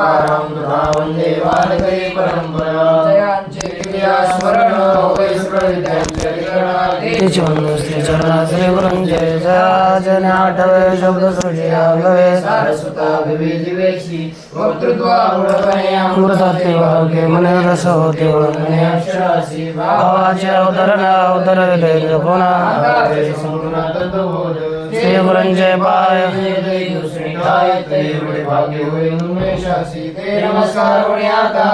तुकाराम तथा वंदे वारकरी परंपरा जयांचे स्मरण जय आठवे शब्द सृष्टी आगवे सारस्वता विवेची वक्तृत्वामुळे अमृताते वागे मने रस होते ओळखणे अक्षरासी भावाचे अवतरण अवतर विदय कोणा संपूर्ण गुरुंजय पाय। भाग्य होईल उन्मेषासी ते नमस्कार आता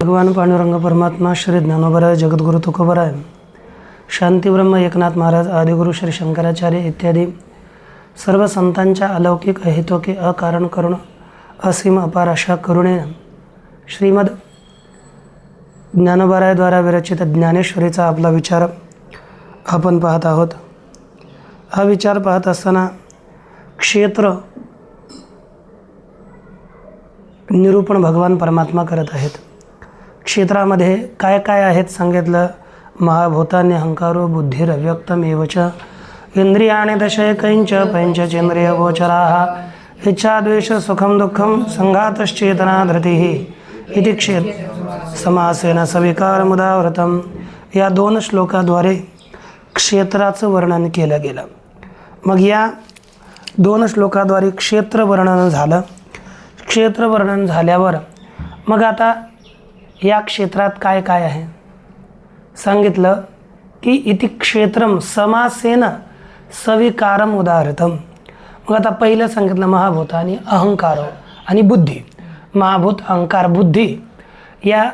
भगवान पांडुरंग परमात्मा श्री ज्ञानोबराय जगद्गुरु तुकोबराय शांतीब्रह्म एकनाथ महाराज आदिगुरु श्री शंकराचार्य इत्यादी सर्व संतांच्या अलौकिक अहेतुके अकारण करुण असीम अपार अशा करुणे श्रीमद ज्ञानोबरायद्वारा विरचित ज्ञानेश्वरीचा आपला विचार आपण पाहत आहोत हा विचार पाहत असताना क्षेत्र निरूपण भगवान परमात्मा करत आहेत. क्षेत्रामध्ये काय काय आहेत सांगितलं? महाभूताने अहंकारो बुद्धिर अव्यक्तम एवच. इंद्रियाणे दशयकैंच पंचचेंद्रिय गोचरा इच्छा द्वेष सुखम दुःखम संघातश्चेतना धृती इति क्षेत्र. समासेन सविकार मुदावृतम. या दोन श्लोकाद्वारे क्षेत्राचं वर्णन केलं गेलं. मग या दोन श्लोकाद्वारे क्षेत्रवर्णन झालं. क्षेत्रवर्णन झाल्यावर मग आता या क्षेत्रात काय काय आहे? सांगितलं की इति क्षेत्रम समासेन सविकारम उदाहरतम मग आता पहिलं सांगितलं महाभूत आणि अहंकार आणि बुद्धी. महाभूत अहंकार बुद्धी या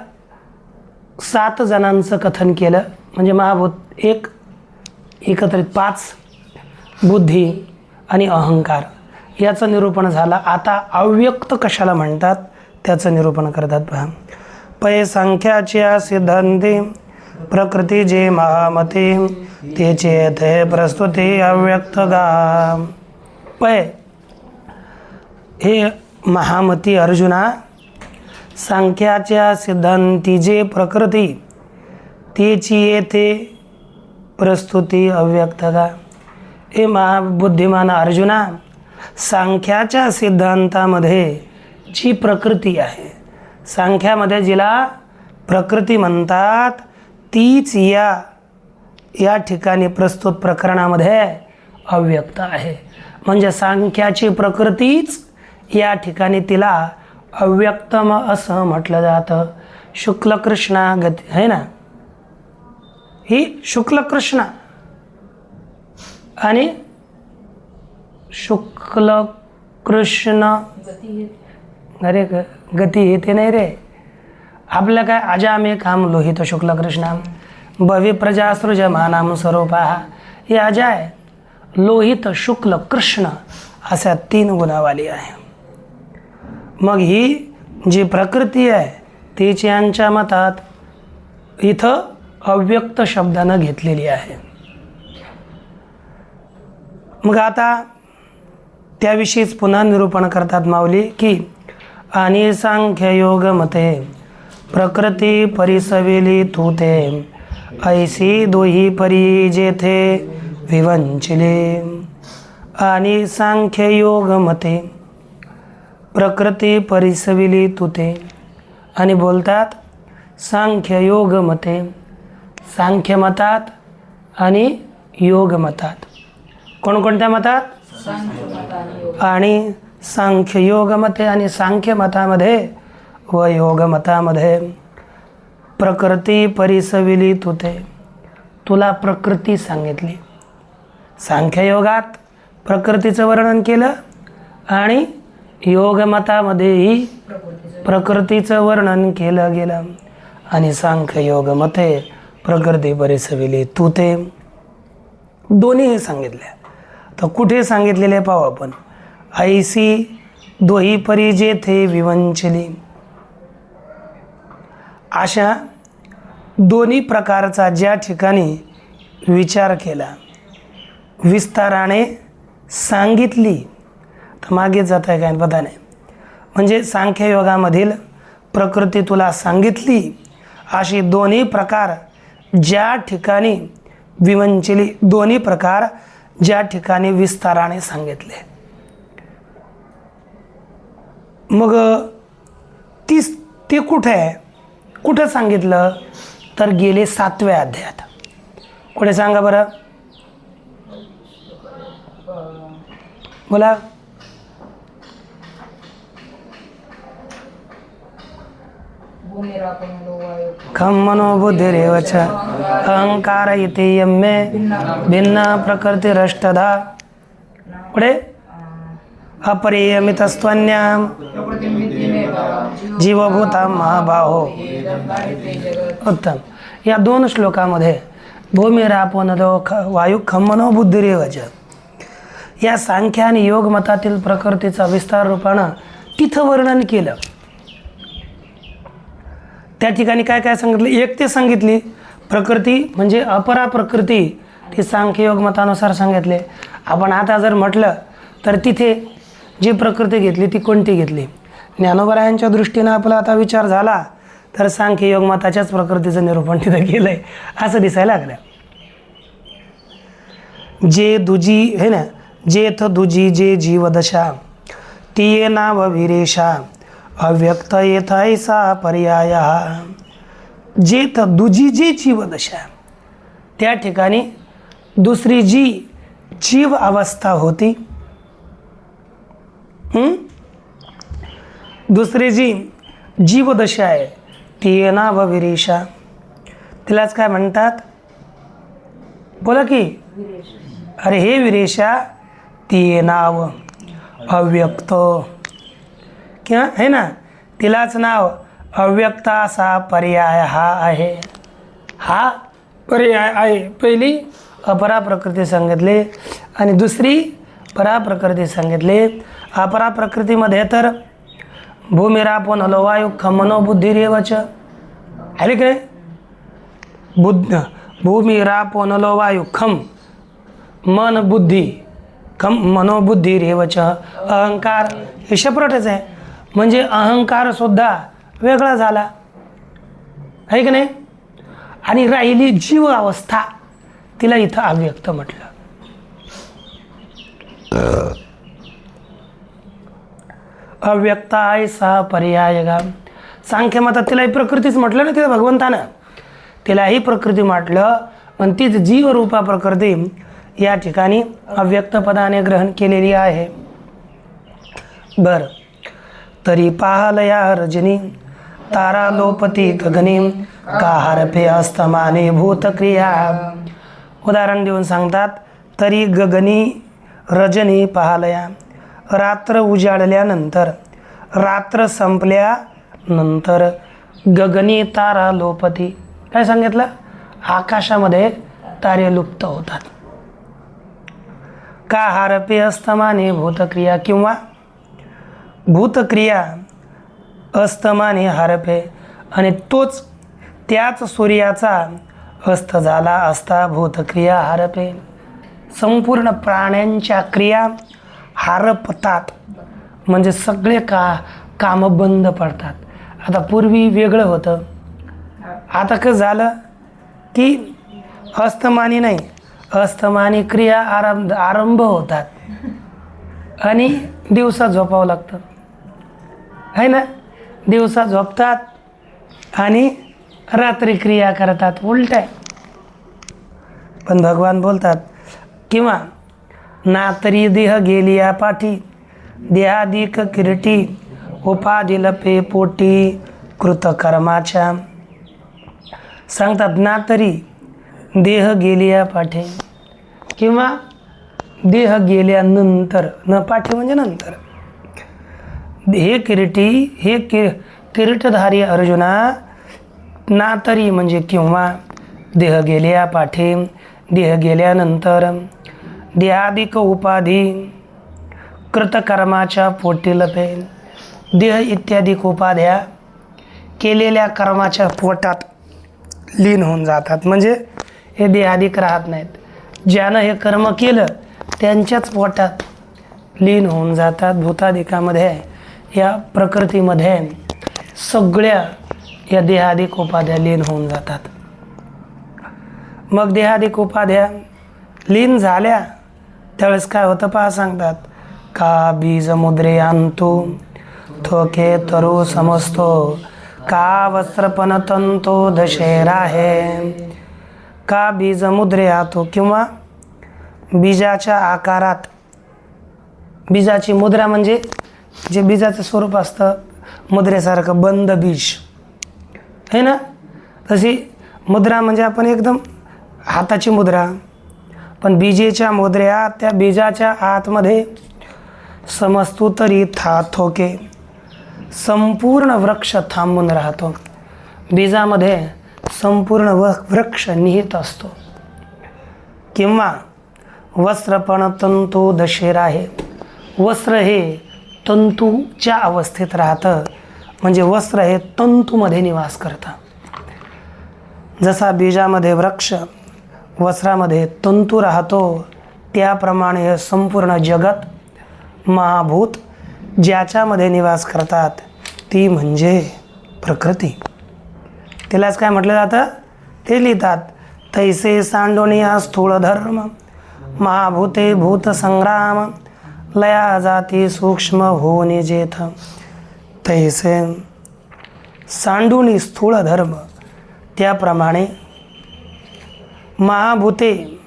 सात जणांचं कथन केलं. म्हणजे महाभूत एक एकत्रित पाच. बुद्धी आणि अहंकार. याचं निरूपण झालं. आता अव्यक्त कशाला म्हणतात? त्याचं निरूपण करतात पहा. पै संख्याच्या सिद्धांती प्रकृती जे महामती तेचे थे प्रस्तुती अव्यक्त गा. पै हे महामती अर्जुना सांख्याच्या सिद्धांती जे प्रकृती तेची येथे प्रस्तुती अव्यक्त गा. हे महाबुद्धिमान अर्जुना सांख्याच्या सिद्धांतामध्ये जी प्रकृती आहे सांख्यामध्ये जिला प्रकृती म्हणतात तीच या या ठिकाणी प्रस्तुत प्रकरणामध्ये अव्यक्त आहे. म्हणजे सांख्याची प्रकृतीच या ठिकाणी तिला अव्यक्तम असं म्हटलं जातं. शुक्लकृष्णा गती है ना? ही शुक्लकृष्णा. आणि शुक्ल कृष्ण अरे ग गती हे ते नाही रे. आपलं काय अजामे काम लोहित शुक्ल कृष्ण भवी प्रजासृजमानाम स्वरूपा. हे अजा आहे. लोहित शुक्ल कृष्ण अशा तीन गुणावाली आहे. मग ही जी प्रकृती आहे तीच यांच्या मतात इथं अव्यक्त शब्दानं घेतलेली आहे. मग आता त्याविषयीच पुन्हा निरूपण करतात माऊली की आणि सांख्य योग मते प्रकृती परिसविली तू ते ऐसी दोही परी जेथे विवंचिले. आणि सांख्य योग मते प्रकृती परिसविली तुते. आणि बोलतात सांख्य योग मते सांख्य मतात आणि योग मतात. कोणकोणत्या मतात? आणि सांख्य योगमते आणि सांख्य मतामध्ये व योग मतामध्ये प्रकृती परिसविली तुते तुला प्रकृती सांगितली. सांख्ययोगात प्रकृतीचं वर्णन केलं आणि योगमतामध्येही प्रकृतीचं वर्णन केलं गेलं. आणि सांख्ययोगमते प्रकृती परिसविली तुते दोन्हीही सांगितले तर कुठे सांगितलेले पाहू आपण? ऐसी दोही परी जेथे विवंचली. अशा दोन्ही प्रकारचा ज्या ठिकाणी विचार केला विस्ताराने सांगितली तर मागे जात आहे काय पता नाही म्हणजे सांख्ययोगामधील प्रकृती तुला सांगितली अशी दोन्ही प्रकार ज्या ठिकाणी विवंचली दोन्ही प्रकार ज्या ठिकाणी विस्ताराने सांगितले. मग ती ते कुठं? आहे कुठं सांगितलं? तर गेले सातव्या अध्यायात. कुठे सांगा बरं? बोला भूमिरापणलो वायू खम मनोबुद्धिरेव च अहंकार इति यम्मे। भिन्न प्रकृतिरष्टधा पुढे। अपरियमितस्त्वन्याम। जीवभूता महाबाहो। उत्तम। या दोन श्लोकामध्ये भूमिरापनदो ख वायू खम्मनो बुद्धिरेवच या सांख्या आणि योग मतातील प्रकृतीचा विस्तार रूपानं तिथं वर्णन केलं. त्या ठिकाणी काय काय सांगितलं? एक ते सांगितली. प्रकृती म्हणजे अपरा प्रकृती ती सांख्ययोग मतानुसार सांगितले. आपण आता जर म्हटलं तर तिथे जी प्रकृती घेतली ती कोणती घेतली? ज्ञानोबरायांच्या दृष्टीनं आपला आता विचार झाला तर सांख्ययोग मताच्याच प्रकृतीचं निरूपण तिथं केलं आहे असं दिसायला लागलं. जे दुजी हे ना जेथ दुजी जे जीवदशा तिये नाव विरेशा अव्यक्त येथायसा पर्याय. जेथ दुजी जे जीवदशा त्या ठिकाणी दुसरी जी जीव अवस्था होती हं? दुसरी जी जीवदशा आहे ती नाव विरेशा तिलाच काय म्हणतात? बोला की. अरे हे विरेशा ती नाव अव्यक्त. किंवा आहे ना? तिलाच नाव. अव्यक्त असा पर्याय हा आहे. हा पर्याय आहे. पहिली अपरा प्रकृती सांगितले. आणि दुसरी परा प्रकृती सांगितले. अपरा प्रकृतीमध्ये तर भूमिरापण हलवायु खमनो बुद्धिरेवच. आले काय? बुद्ध भूमिरापोनलो वायु खम मन बुद्धी खम मनोबुद्धी रेवच अहंकार हे सेपरेटच आहे. म्हणजे अहंकारसुद्धा वेगळा झाला. आहे की नाही? आणि राहिली जीव अवस्था तिला इथं अव्यक्त म्हटलं. अव्यक्त आहे सहा पर्याय गा. सांख्यमतात तिलाही प्रकृतीच म्हटलं ना तिला भगवंतानं. तिलाही प्रकृती म्हटलं पण तीच जीवरूपा प्रकृती या ठिकाणी अव्यक्त पदाने ग्रहण केलेली आहे. बरं. तरी पाहलया रजनी. तारा लोपती गगनी काहारपे अस्तमाने भूतक्रिया. उदाहरण देऊन सांगतात तरी गगनी रजनी पाहलया रात्र उजाडल्यानंतर रात्र संपल्यानंतर गगनी तारा लोपती काय सांगितलं? आकाशामध्ये तारे लुप्त होतात. का हारपे अस्तमाने भूतक्रिया किंवा भूतक्रिया अस्तमाने हारपे आणि तोच त्याच सूर्याचा अस्त झाला असता भूतक्रिया हरपे संपूर्ण प्राण्यांच्या क्रिया हारपतात. म्हणजे सगळे का कामं बंद पडतात. आता पूर्वी वेगळं होतं. आता कसं झालं की अस्तमानी नाही अस्तमानी क्रिया आरंभ आरंभ होतात. आणि दिवसा झोपावं लागतं. आहे ना? दिवसा झोपतात आणि रात्री क्रिया करतात उलट आहे. पण भगवान बोलतात किंवा ना तरी देह गेली या पाठी देहादिक किरटी उपाधी लपे पोटी कृतकर्माच्या सांगतात ना तरी देह गेलिया पाठे. किंवा देह गेल्यानंतर न पाठे म्हणजे नंतर. हे किरीटी हे कि किरीटधारी अर्जुना ना तरी म्हणजे किंवा देह गेल्या पाठी देह गेल्यानंतर देहादिक उपाधी कृतकर्माच्या पोटी लपे देह इत्यादी उपाध्या केलेल्या कर्माच्या पोटात लीन होऊन जातात. म्हणजे हे देहादिक राहत नाहीत. ज्यानं हे कर्म केलं त्यांच्याच पोटात लीन होऊन जातात. भूतादिकामध्ये या प्रकृतीमध्ये सगळ्या या देहादिक उपाध्या लीन होऊन जातात. मग देहादिक उपाध्या लीन झाल्या त्यावेळेस काय होतं पहा सांगतात. का बीज मुद्रे आणतो थोके तरु समजतो का वस्त्रपण तंतो दशेरा आहे का बीज आतो किंवा बीजाच्या आकारात बीजाची मुद्रा म्हणजे जे बीजाचं स्वरूप असतं मुद्रेसारखं बंद बीज. आहे ना? तशी मुद्रा म्हणजे आपण एकदम हाताची मुद्रा. पण बीजेच्या मुद्र्या त्या बीजाच्या आतमध्ये समजतो तरी था थोके संपूर्ण वृक्ष थांबून राहतो. बीजामध्ये संपूर्ण व वृक्ष निहित असतो. किंवा वस्त्र पण तंतू दशेर आहे. वस्त्र हे तंतूच्या अवस्थेत राहतं. म्हणजे वस्त्र हे तंतूमध्ये निवास करतं. जसा बीजामध्ये वृक्ष वस्त्रामध्ये तंतू राहतो त्याप्रमाणे हे संपूर्ण जगत महाभूत ज्याच्यामध्ये निवास करतात ती म्हणजे प्रकृती. तिलाच काय म्हटलं जातं? ते लिहितात तैसे सांडोनिया स्थूळ धर्म महाभूते भूतसंग्राम लया जाती सूक्ष्म होणे जेथ. तैसे सांडुनी स्थूळ धर्म त्याप्रमाणे महाभूते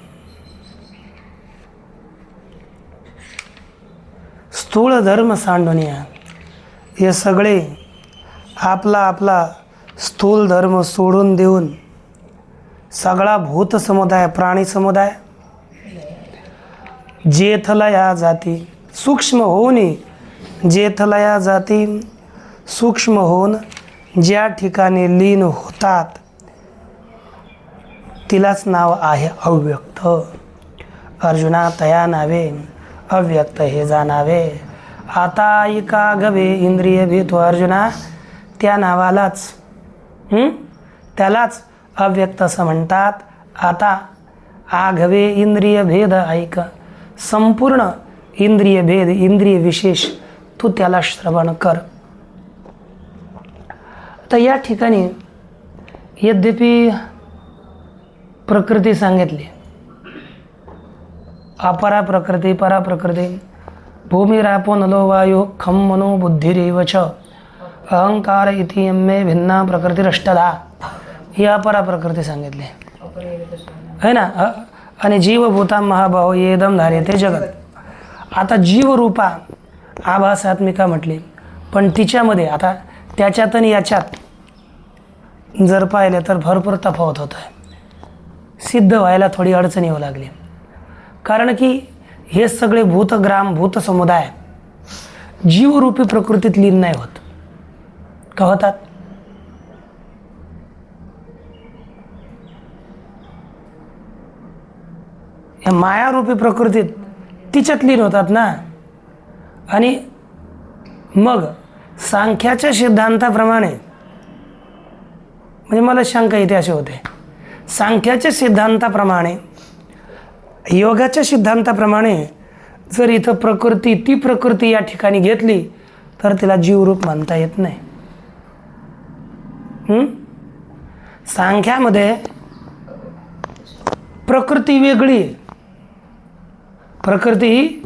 स्थूळ धर्म सांडुनिया. हे सगळे आपला आपला स्थूल धर्म सोडून देऊन सगळा भूत समुदाय प्राणी समुदाय जेथलया जाती. सूक्ष्म होऊन जेथलया जाती सूक्ष्म होऊन ज्या ठिकाणी लीन होतात तिलाच नाव आहे अव्यक्त. अर्जुना तया नावे अव्यक्त हे जाणावे. आता ऐका गवे इंद्रिय भेतो अर्जुना त्या नावालाच त्यालाच अव्यक्त असं म्हणतात. आता आघवे इंद्रिय भेद ऐक. संपूर्ण इंद्रिय भेद इंद्रिय विशेष तू त्याला श्रवण कर. तर या ठिकाणी यद्यपि प्रकृती सांगितली अपरा प्रकृती परा प्रकृती भूमिरापो नलो वायू खम मनो बुद्धिरेव च अहंकार इति यम्मे भिन्ना प्रकृतीरष्टदा ही अपरा प्रकृती सांगितली. है ना? आणि जीवभूता महाभाव येदम धारे ते जगत. आता जीवरूपा आभासात्मिका म्हटली पण तिच्यामध्ये आता त्याच्यात आणि याच्यात जर पाहिलं तर भरपूर तफावत होत आहे सिद्ध व्हायला थोडी अडचण येऊ लागली. कारण की हे सगळे भूतग्राम भूत समुदाय जीवरूपी प्रकृतीत लीन नाही होत. का होतात? या मायारूपी प्रकृतीत तिच्यात लीन होतात ना. आणि मग सांख्याच्या सिद्धांताप्रमाणे म्हणजे मला शंका इथे असे होते. सांख्याच्या सिद्धांताप्रमाणे योगाच्या सिद्धांताप्रमाणे जर इथं प्रकृती ती प्रकृती या ठिकाणी घेतली तर तिला जीवरूप मानता येत नाही. सांख्यामध्ये प्रकृती वेगळी आहे. प्रकृती ही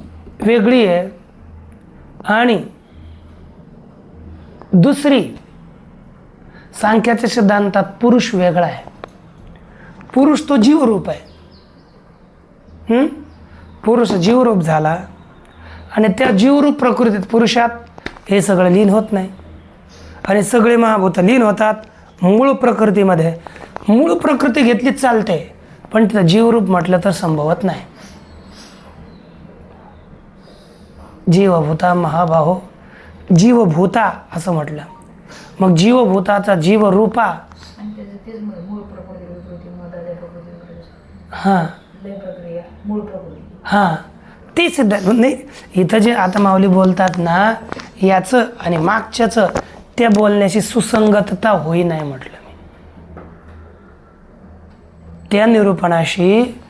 वेगळी आहे. आणि दुसरी सांख्याच्या सिद्धांतात पुरुष वेगळा आहे. पुरुष तो जीवरूप आहे. पुरुष जीवरूप झाला आणि त्या जीवरूप प्रकृतीत पुरुषात हे सगळं लीन होत नाही. आणि सगळे महाभूत लीन होतात मूळ प्रकृतीमध्ये. मूळ प्रकृती घेतलीच चालते पण तिथं जीवरूप म्हटलं तर संभवत नाही. जीवभूता महाबाहो जीवभूता असं म्हटलं. मग जीवभूताचा जीवरूपा हां. हां. ते सिद्ध नाही इथं जे आता माऊली बोलतात ना याचं आणि मागच्याचं त्या बोलण्याची सुसंगतता होई नाही म्हटलं मी. त्या निरूपणाशी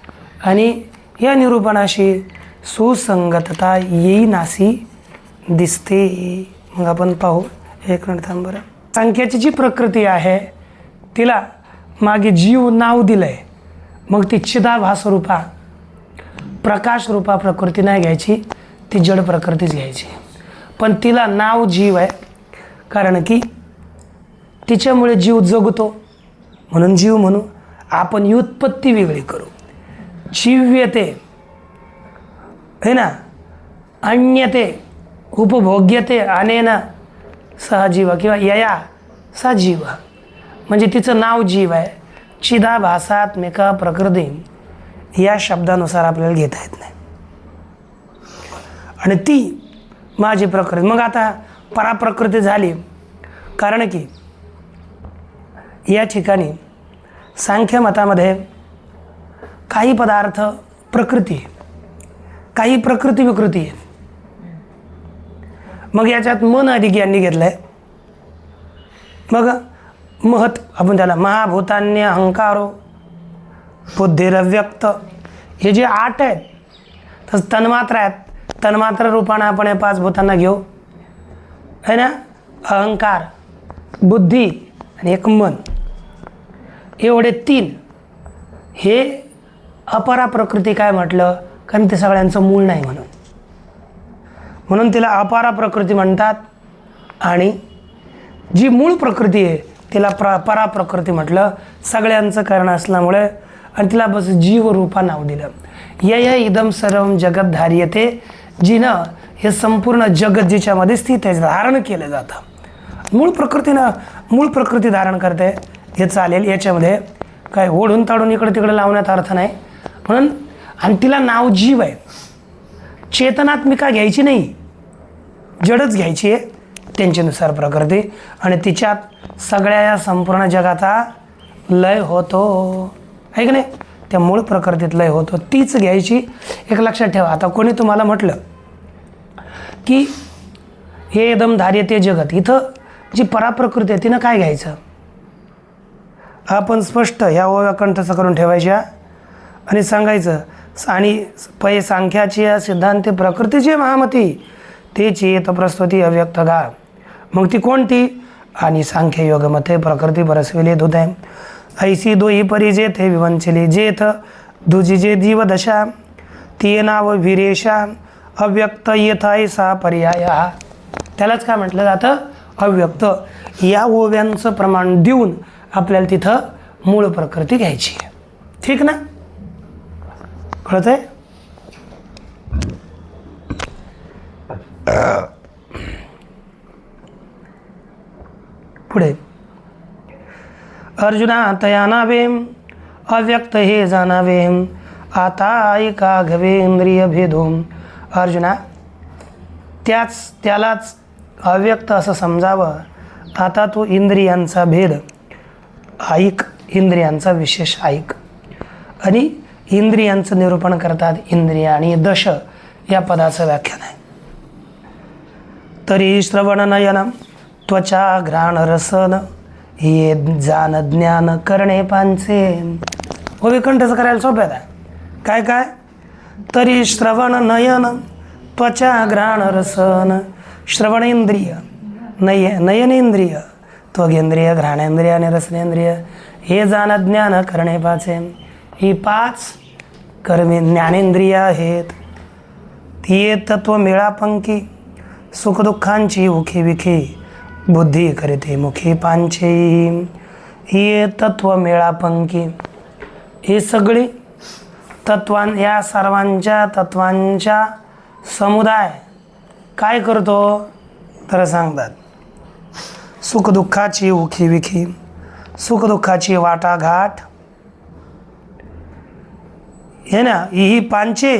आणि या निरूपणाशी सुसंगतता येईनाशी दिसते. मग आपण पाहू. एक मिनिट थांब बरं. संख्याची जी प्रकृती आहे तिला मागे जीव नाव दिलं आहे मग ती चिदाभास रूपा प्रकाश रूपा प्रकृती नाही घ्यायची ती जड प्रकृतीच घ्यायची. पण तिला नाव जीव आहे कारण की तिच्यामुळे जीव जगतो. म्हणून जीव म्हणू आपण व्युत्पत्ती वेगळी करू. जीव्यते है ना? अन्यते उपभोग्यते अनेन सहजीव किंवा यया सजीव म्हणजे तिचं नाव जीव आहे. चिदाभासात्मिका प्रकृती. या शब्दानुसार आपल्याला घेता येत नाही. आणि ती माझी प्रकृती. मग आता पराप्रकृती झाली. कारण की या ठिकाणी सांख्य मतामध्ये काही पदार्थ प्रकृती काही प्रकृती विकृती आहे मग याच्यात मन अधिक यांनी घेतलं आहे मग महत आपण त्याला महाभूतान्य अहंकारो बुद्धिरव्यक्त हे जे आठ आहेत तसं तन्मात्र आहेत. तन्मात्र रूपानं आपण या पाच भूतांना घेऊ. है ना? अहंकार बुद्धी आणि एक मन. एवढे तीन. हे अपरा प्रकृती काय म्हटलं? कारण ते सगळ्यांचं मूळ नाही म्हणून. म्हणून तिला अपारा प्रकृती म्हणतात आणि जी मूळ प्रकृती आहे तिला प्र परा प्रकृती म्हटलं सगळ्यांचं कारण असल्यामुळे आणि तिला बस जीवरूपा नाव दिलं. या इदम सर्व जगत धार्यते जिनं हे संपूर्ण जगत जिच्यामध्ये स्थित आहे धारण केलं जातं. मूळ प्रकृतीनं मूळ प्रकृती धारण करते हे चालेल याच्यामध्ये काय ओढून ताडून इकडं तिकडं लावण्यात अर्थ नाही. म्हणून आणि तिला नाव जीव आहे. चेतनात्मिका घ्यायची नाही. जडच घ्यायची आहे. त्यांच्यानुसार प्रकृती आणि तिच्यात सगळ्या या संपूर्ण जगाचा लय होतो. आहे की नाही? त्या मूळ प्रकृतीत लय होतो. तीच घ्यायची. एक लक्षात ठेवा. आता कोणी तुम्हाला म्हटलं की हे एकदम धार्य ते जगत. इथं जी पराप्रकृती आहे तिनं काय घ्यायचं? आपण स्पष्ट ह्या ओव्या कंठस्थ करून ठेवायच्या आणि सांगायचं आणि पै सांख्याची सिद्धांत सिद्धांते प्रकृतीची महामती तेची येत प्रस्तुती अव्यक्त गा. मग ती कोणती? आणि सांख्य योगमते प्रकृती परसविले धुत आहे ऐसी दोही परी हे विवंचली जेथ दुजी जे जीवदशा ती नाव अव्यक्त येथ ऐसा पर्याय. हा त्यालाच काय म्हटलं जातं? अव्यक्त. या ओव्यांचं प्रमाण देऊन आपल्याला तिथं मूळ प्रकृती घ्यायची आहे. ठीक ना? कळत आहे? पुढे. अर्जुना तया अव्यक्त हे जाणावेम आता ऐका घवे इंद्रिय भेदो अर्जुना त्याच त्यालाच अव्यक्त असं समजावं. आता तू इंद्रियांचा भेद. ऐक इंद्रियांचा विशेष ऐक. आणि इंद्रियांचं निरूपण करतात इंद्रिय आणि दश या पदाचं व्याख्यान आहे. तरी श्रवण नयन त्वचा घ्राण रसन हे जान ज्ञान करणे पांचे. हो करायला सोप्यात आहे काय काय? तरी श्रवण नयन त्वचा घ्राण रसन श्रवणेंद्रिय नय नयनेंद्रिय त्वगेंद्रिय घ्राणेंद्रिय आणि रसनेंद्रिय हे जाण ज्ञान करणे पाचे. ही पाच कर्मे ज्ञानेंद्रिय आहेत. ती तत्व मिळापंकी सुखदुःखांची उखी विखी. बुद्धी करीते मुखी पांचे. ही तत्व मेळापंकी ही सगळी तत्वां या सर्वांच्या तत्वांच्या समुदाय काय करतो? तर सांगतात. सुखदुःखाची उखी विखी. सुखदुःखाची वाटाघाट हे ना ही पांचे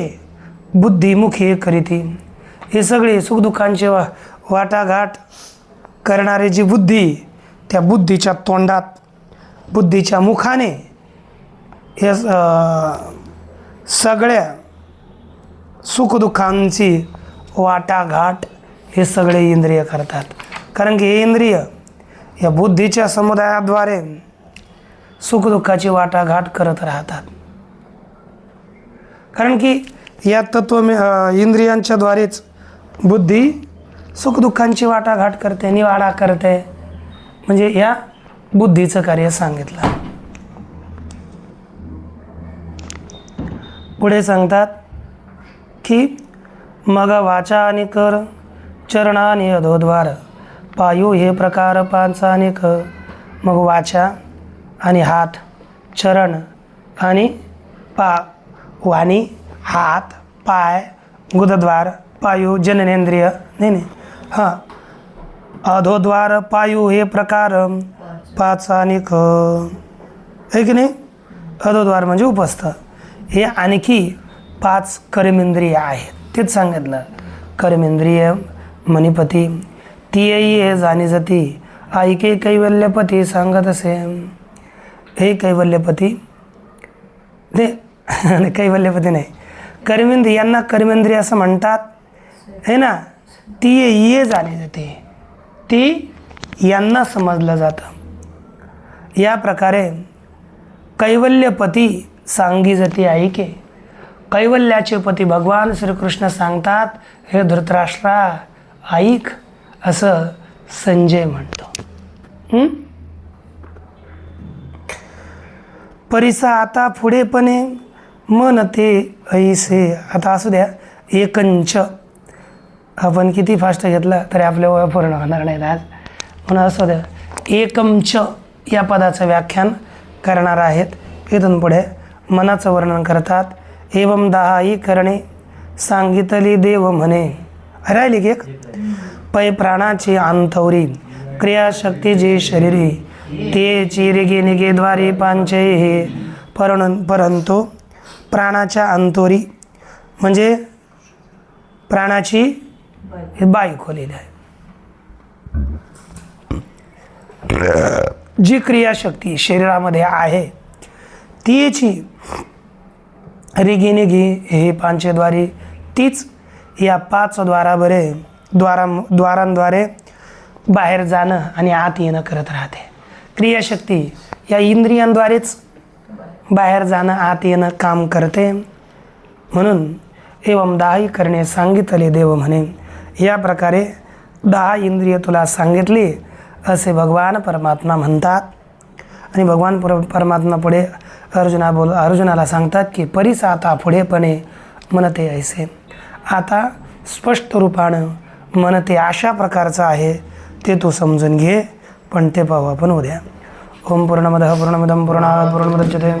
बुद्धिमुखी करीती. हे सगळे सुखदुःखांचे वा वाटाघाट करणारी जी बुद्धी त्या बुद्धीच्या तोंडात बुद्धीच्या मुखाने हे सगळ्या सुखदुःखांची वाटाघाट हे सगळे इंद्रिय करतात. कारण की हे इंद्रिय या बुद्धीच्या समुदायाद्वारे सुखदुःखाची वाटाघाट करत राहतात. कारण की या तत्व मी इंद्रियांच्याद्वारेच बुद्धी सुखदुःखांची वाटाघाट करते निवाडा करते. म्हणजे या बुद्धीचं कार्य सांगितलं. पुढे सांगतात की मग वाचा आणि कर चरणाने अधोद्वार. पायू हे प्रकार पाच अनेक मग वाचा आणि हात चरण आणि पा. वाणी हात पाय गुदद्वार पायू जननेंद्रिय नाही नाही. हां. अधोद्वार पायू हे प्रकार पाच आणि ख आहे की नाही? अधोद्वार म्हणजे उपस्थ. हे आणखी पाच कर्मेंद्रिय आहेत. तेच सांगितलं. कर्मेंद्रिय मणिपती ती हे जाणी जाती ऐके कैवल्यपती सांगत असे. हे कैवल्यपती. ते आणि कैवल्यपती नाही. कर्मेंद्रिय यांना कर्मेंद्रिय असं म्हणतात. है ना? ती ये जाणी जाते. ती यांना समजलं जातं. या प्रकारे कैवल्यपती सांगी जाती ऐके कैवल्याचे पती भगवान श्रीकृष्ण सांगतात हे धृतराष्ट्रा ऐक असं संजय म्हणतो. परिसा आता पुढेपणे मन ते ऐसे. आता असू द्या एकंच. आपण किती फास्ट घेतलं तरी आपल्या वया पूर्ण होणार नाहीत आज. म्हणून असू द्या एकमच या पदाचं व्याख्यान करणार आहेत. इथून पुढे मनाचं वर्णन करतात. एवम दहाही करणे सांगितली देव म्हणे. राहिली की एक? पै प्राणाची अंतवरी क्रियाशक्ती जी शरीरी ते चिरिगे निगेद्वारे पांचे हे. परण परंतु प्राणाच्या अंतोरी म्हणजे प्राणाची बाई खोलेली आहे. जी क्रियाशक्ती शरीरामध्ये आहे तीची रिगी निघी हे पांचेद्वारी तीच या पाच द्वाराबरे द्वारा द्वारांद्वारे बाहेर जाणं आणि आत येणं करत राहते. क्रियाशक्ती या इंद्रियांद्वारेच बाहेर जाणं आत येणं काम करते. म्हणून एवम दहाही करणे सांगितले देव म्हणे. या प्रकारे दहा इंद्रिय तुला सांगितली असे भगवान परमात्मा म्हणतात. आणि भगवान पर परमात्मा पुढे अर्जुना बोल अर्जुनाला सांगतात की परीस आता पुढेपणे मनते ऐसे. आता स्पष्ट रूपानं मनते अशा प्रकारचं आहे ते तू समजून घे पण ते पाहू आपण उद्या. ஓம் பூர்ணமத பூர்ணமிதம் பூர்ணா பூர்ணமுதச்சதே